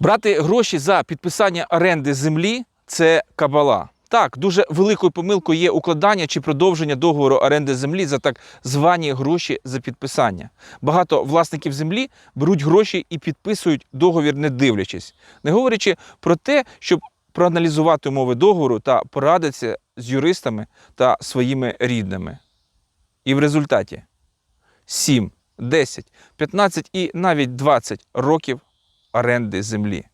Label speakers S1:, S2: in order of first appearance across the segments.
S1: Брати гроші за підписання оренди землі це кабала. Так, дуже великою помилкою є укладання чи продовження договору оренди землі за так звані гроші за підписання. Багато власників землі беруть гроші і підписують договір, не дивлячись, не говорячи про те, щоб проаналізувати умови договору та порадитися з юристами та своїми рідними. І в результаті 7, 10, 15 і навіть 20 років оренди землі.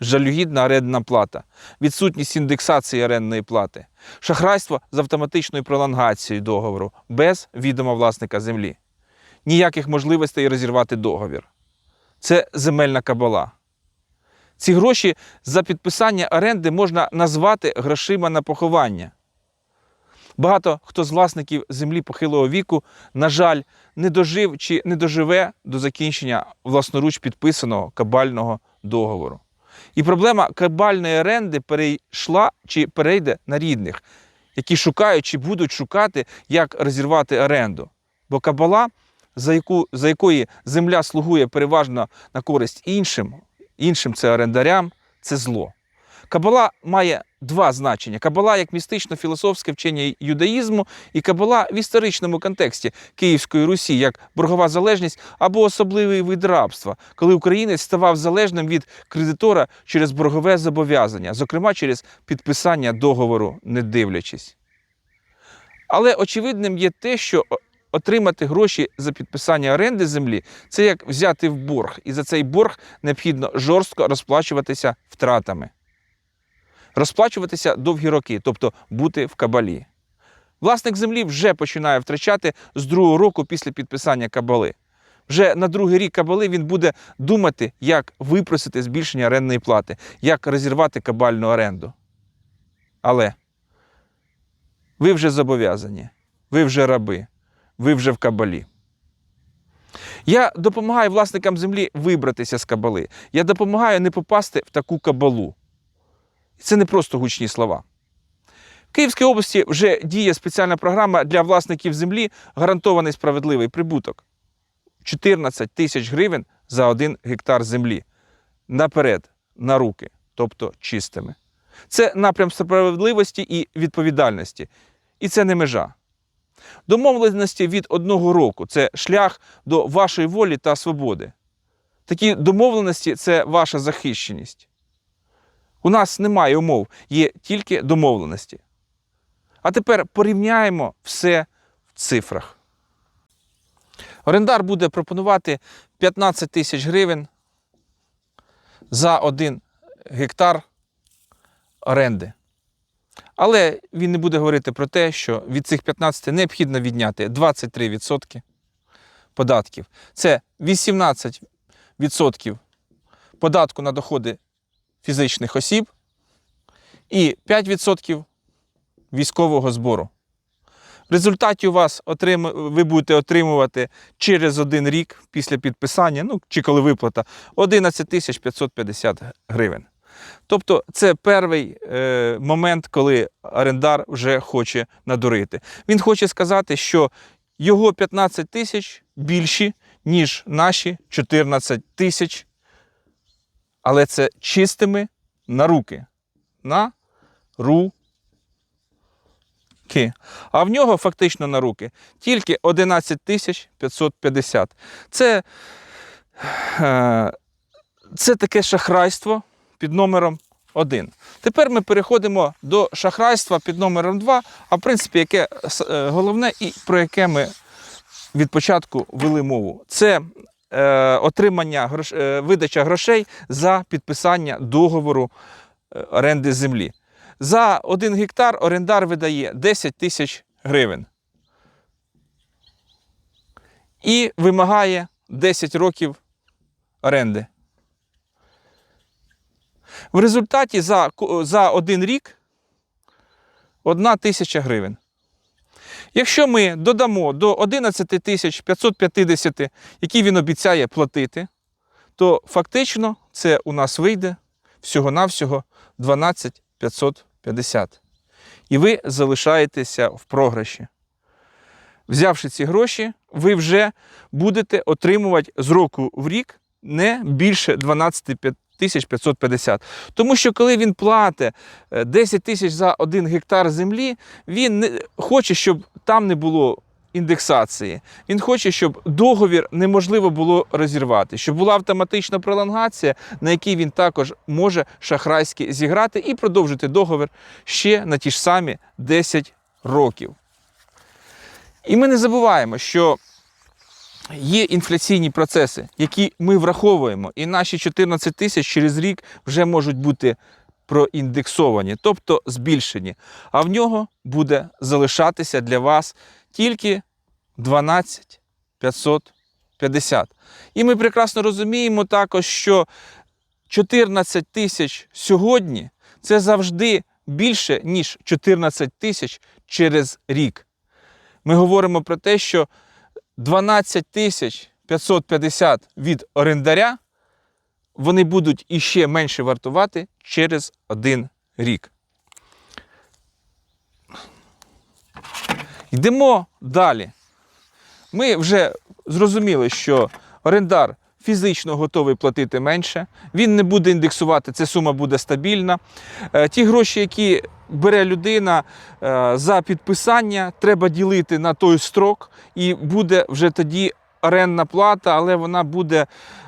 S1: Жалюгідна орендна плата, відсутність індексації орендної плати, шахрайство з автоматичною пролонгацією договору без відома власника землі, ніяких можливостей розірвати договір. Це земельна кабала. Ці гроші за підписання оренди можна назвати грошима на поховання. Багато хто з власників землі похилого віку, на жаль, не дожив чи не доживе до закінчення власноруч підписаного кабального договору. І проблема кабальної оренди перейшла чи перейде на рідних, які шукають чи будуть шукати, як розірвати оренду. Бо кабала, за, яку, за якої земля слугує переважно на користь іншим, іншим це орендарям, це зло. Кабала має два значення: кабала як містично-філософське вчення юдаїзму, і кабала в історичному контексті Київської Русі як боргова залежність або особливий вид рабства, коли українець ставав залежним від кредитора через боргове зобов'язання, зокрема через підписання договору, не дивлячись. Але очевидним є те, що отримати гроші за підписання оренди землі це як взяти в борг, і за цей борг необхідно жорстко розплачуватися втратами розплачуватися довгі роки, тобто бути в кабалі. Власник землі вже починає втрачати з другого року після підписання кабали. Вже на другий рік кабали він буде думати, як випросити збільшення орендної плати, як розірвати кабальну оренду. Але ви вже зобов'язані, ви вже раби, ви вже в кабалі. Я допомагаю власникам землі вибратися з кабали. Я допомагаю не попасти в таку кабалу. Це не просто гучні слова. В Київській області вже діє спеціальна програма для власників землі гарантований справедливий прибуток. 14 тисяч гривень за один гектар землі. Наперед, на руки, тобто чистими. Це напрям справедливості і відповідальності. І це не межа. Домовленості від одного року це шлях до вашої волі та свободи. Такі домовленості це ваша захищеність. У нас немає умов, є тільки домовленості. А тепер порівняємо все в цифрах. Орендар буде пропонувати 15 тисяч гривень за один гектар оренди. Але він не буде говорити про те, що від цих 15 необхідно відняти 23% податків. Це 18% податку на доходи фізичних осіб і 5% військового збору. В результаті у вас отрим... ви будете отримувати через один рік після підписання, ну чи коли виплата, 11 тисяч 550 гривень. Тобто це перший е, момент, коли орендар вже хоче надурити. Він хоче сказати, що його 15 тисяч більші, ніж наші 14 тисяч але це чистими на руки. На руки. А в нього фактично на руки тільки 11 тисяч 550. Це, е, це таке шахрайство під номером 1. Тепер ми переходимо до шахрайства під номером 2, а в принципі, яке е, головне і про яке ми від початку вели мову. Це отримання грош, е, видача грошей за підписання договору е, оренди землі. За один гектар орендар видає 10 тисяч гривень і вимагає 10 років оренди. В результаті за, за один рік одна тисяча гривень. Якщо ми додамо до 11 тисяч 550, які він обіцяє платити, то фактично це у нас вийде всього-навсього 12 550. І ви залишаєтеся в програші. Взявши ці гроші, ви вже будете отримувати з року в рік не більше 12 тисяч 550. Тому що коли він платить е, 10 тисяч за один гектар землі, він не хоче, щоб там не було індексації. Він хоче, щоб договір неможливо було розірвати, щоб була автоматична пролонгація, на якій він також може шахрайськи зіграти і продовжити договір ще на ті ж самі 10 років. І ми не забуваємо, що є інфляційні процеси, які ми враховуємо, і наші 14 тисяч через рік вже можуть бути проіндексовані, тобто збільшені. А в нього буде залишатися для вас тільки 12 550. І ми прекрасно розуміємо також, що 14 тисяч сьогодні це завжди більше, ніж 14 тисяч через рік. Ми говоримо про те, що 12 тисяч 550 від орендаря вони будуть іще менше вартувати через один рік. Йдемо далі. Ми вже зрозуміли, що орендар фізично готовий платити менше, він не буде індексувати, ця сума буде стабільна. Е, Ті гроші, які бере людина е, за підписання, треба ділити на той строк, і буде вже тоді орендна плата, але вона буде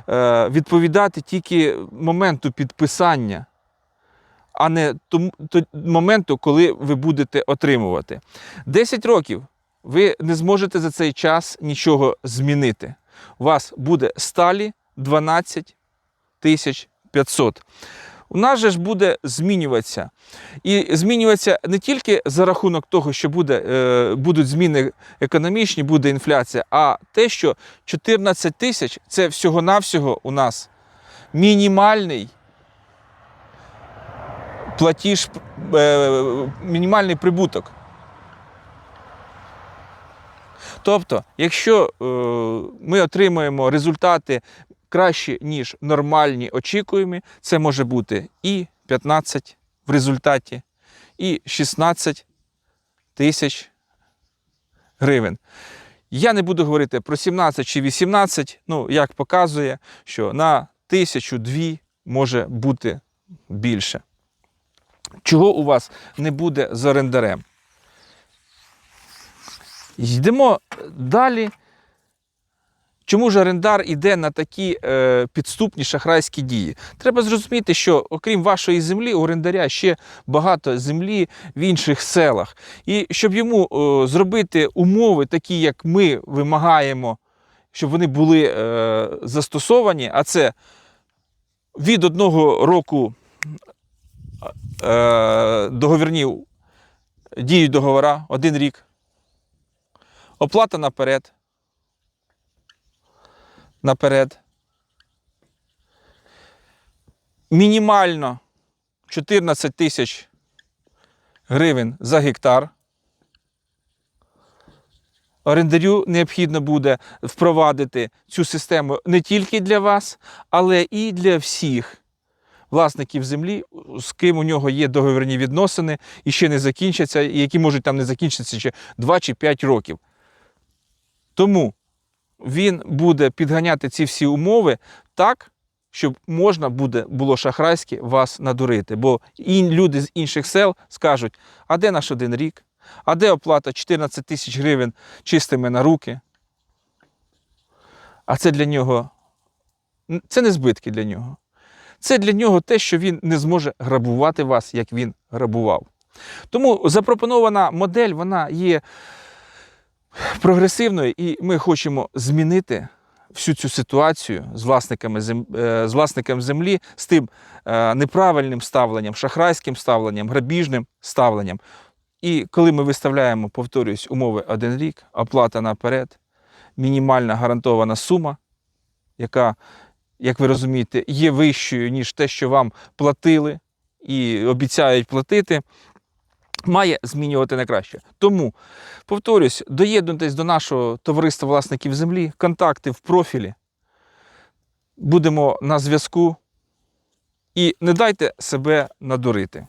S1: е, відповідати тільки моменту підписання, а не тому моменту, коли ви будете отримувати. 10 років ви не зможете за цей час нічого змінити. У вас буде сталі 12 тисяч 500. У нас же ж буде змінюватися. І змінюватися не тільки за рахунок того, що буде, е, будуть зміни економічні, буде інфляція, а те, що 14 тисяч це всього-навсього у нас мінімальний платіж, е, мінімальний прибуток. Тобто, якщо е, ми отримуємо результати кращі, ніж нормальні очікуємі, це може бути і 15 в результаті, і 16 тисяч гривень. Я не буду говорити про 17 чи 18, ну, як показує, що на тисячу дві може бути більше. Чого у вас не буде з орендарем? Йдемо далі. Чому ж орендар іде на такі е, підступні шахрайські дії? Треба зрозуміти, що окрім вашої землі, у орендаря ще багато землі в інших селах. І щоб йому е, зробити умови, такі, як ми вимагаємо, щоб вони були е, застосовані, а це від одного року е, договірні діють договора, один рік. Оплата наперед. Наперед. Мінімально 14 тисяч гривень за гектар. Орендарю необхідно буде впровадити цю систему не тільки для вас, але і для всіх власників землі, з ким у нього є договірні відносини і ще не закінчаться, і які можуть там не закінчитися ще 2 чи 5 років. Тому він буде підганяти ці всі умови так, щоб можна буде було шахрайськи вас надурити. Бо люди з інших сел скажуть: а де наш один рік? А де оплата 14 тисяч гривень чистими на руки? А це для нього це не збитки для нього. Це для нього те, що він не зможе грабувати вас, як він грабував. Тому запропонована модель вона є прогресивною, і ми хочемо змінити всю цю ситуацію з власниками зем... е, з власником землі, з тим е, неправильним ставленням, шахрайським ставленням, грабіжним ставленням. І коли ми виставляємо, повторюсь, умови один рік, оплата наперед, мінімальна гарантована сума, яка, як ви розумієте, є вищою, ніж те, що вам платили і обіцяють платити, має змінювати на краще. Тому, повторюсь, доєднуйтесь до нашого товариства власників землі, контакти в профілі. Будемо на зв'язку і не дайте себе надурити.